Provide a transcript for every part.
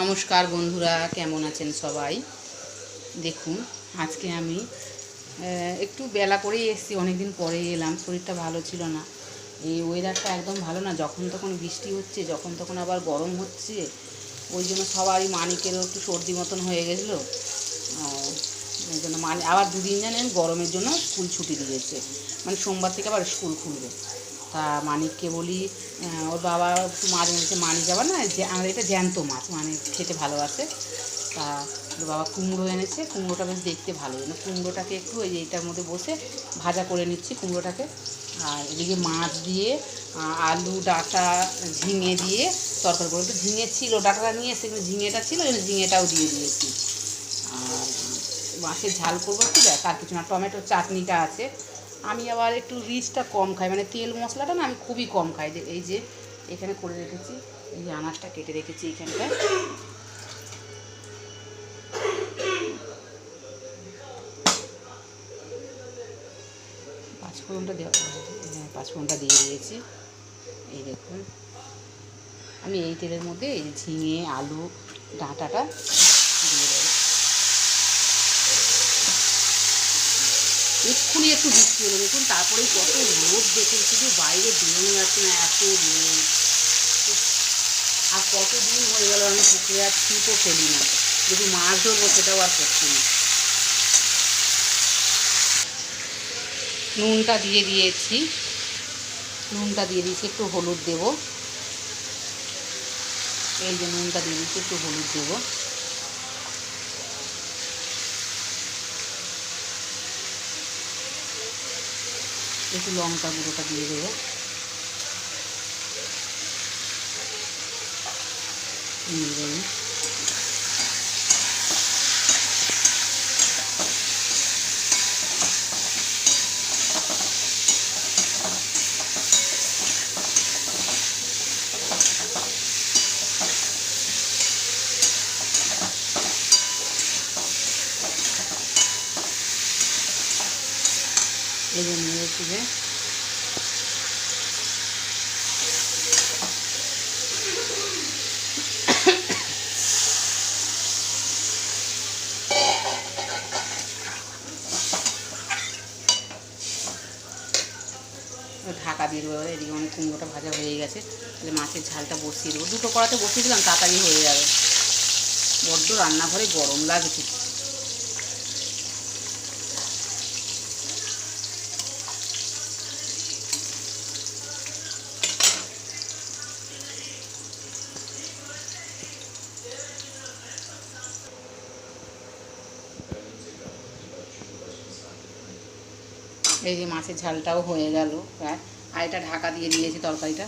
নমস্কার বন্ধুরা, কেমন আছেন সবাই? দেখুন, আজকে আমি একটু বেলা করেই এসেছি, অনেকদিন পরে এলাম, শরীরটা ভালো ছিল না। এই ওয়েদারটা একদম ভালো না, যখন তখন বৃষ্টি হচ্ছে, যখন তখন আবার গরম হচ্ছে, ওই জন্য সবারই মানিকেরও একটু সর্দি মতন হয়ে গেছিল। ওই জন্য মানে আবার দুদিন জানেন গরমের জন্য স্কুল ছুটি দিয়েছে। মানে সোমবার থেকে আবার স্কুল খুলবে। তা মানিককে বলি ওর বাবা মাছ এনেছে মানিক যাবার না, যে আমাদের এটা জ্যান্ত মাছ মানে খেতে ভালোবাসে। তা ওর বাবা কুমড়ো এনেছে, কুমড়োটা বেশ দেখতে ভালো। যেন কুমড়োটাকে একটু ওই এইটার মধ্যে বসে ভাজা করে নিচ্ছি কুমড়োটাকে। আর এদিকে মাছ দিয়ে আলু, ডাটা ঝিঙে দিয়ে তরকারি করে। একটু ঝিঙে ছিল, ডাটাটা নিয়ে এসে ঝিঙেটা ছিল ঝিঙেটাও দিয়ে দিয়েছি। আর মাছের ঝাল করব একটু দেখ আর কিছু না, টমেটোর চাটনিটা আছে। আমি আবার একটু রিচটা কম খাই মানে তেল মশলাটা না আমি খুবই কম খাই এই যে এখানে করে রেখেছি, এই আনাজটা কেটে রেখেছি এইখানটায় পাঁচফোড়নটা দেওয়া হ্যাঁ পাঁচফোড়নটা দিয়ে দিয়েছি। এই দেখুন, আমি এই তেলের মধ্যে এই ঝিঙে, আলু, ডাঁটাটা দিয়ে দেবো এক্ষুনি একটু বৃষ্টি হলো। দেখুন, তারপরেই কত রোদ দেখুন, শুধু বাইরে বেরোনো যাচ্ছে না, এত রোদ। আর কতদিন হয়ে গেল আমি পুকুরে আর ছিপও ফেলি না। যদি মাছ ধরবো, সেটাও আর করছি না। নুনটা দিয়ে দিয়েছি। নুনটা দিয়ে দিয়েছি, একটু হলুদ দেবো। এই যে নুনটা দিয়ে দিয়েছি, একটু হলুদ দেবো। একটু লঙ্কা গুঁড়োটা দিয়ে দেবো। নিয়ে যে নিয়েছি যে ঢাকা দিয়ে দেবো, এদিকে অনেক কুমড়োটা ভাজা হয়ে গেছে। তাহলে মাছের ঝালটা বসিয়ে দেবো। দুটো কড়াতে বসিয়ে দিলাম, তাড়াতাড়ি হয়ে যাবে। বড্ড রান্নাঘরে গরম লাগছে। এই যে মাছের ঝালটাও হয়ে গেল প্রায় আর এটা ঢাকা দিয়ে দিয়েছি তরকারিটা।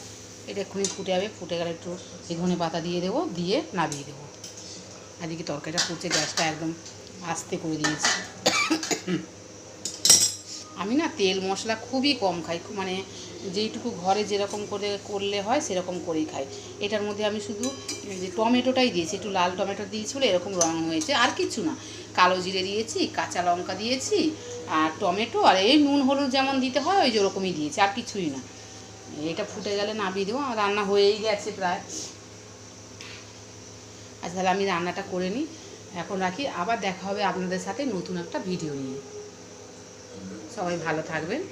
এটা এক্ষুনি ফুটে যাবে, ফুটে গেলে একটু এই পাতা দিয়ে দেবো, দিয়ে নামিয়ে দেবো। এদিকে তরকারিটা ফুটছে, গ্যাসটা একদম আস্তে করে দিয়েছি। আমি না তেল মশলা খুবই কম খাই মানে যেইটুকু ঘরে যেরকম করে করলে হয় সেরকম করেই খাই। এটার মধ্যে আমি শুধু যে টমেটোটাই দিয়েছি, একটু লাল টমেটো দিয়েছি বলে এরকম রঙ হয়েছে, আর কিছু না। কালো জিরে দিয়েছি, কাঁচা লঙ্কা দিয়েছি, আর টমেটো আর এই নুন হলুদ যেমন দিতে হয়, ওই যেরকমই দিয়েছি, আর কিছুই না। এটা ফুটে গেলে নামিয়ে দেবো, আমার রান্না হয়েই গেছে প্রায়। আচ্ছা তাহলে আমি রান্নাটা করে নিই। এখন রাখি, আবার দেখা হবে আপনাদের সাথে নতুন একটা ভিডিও নিয়ে। সবাই ভালো থাকবেন।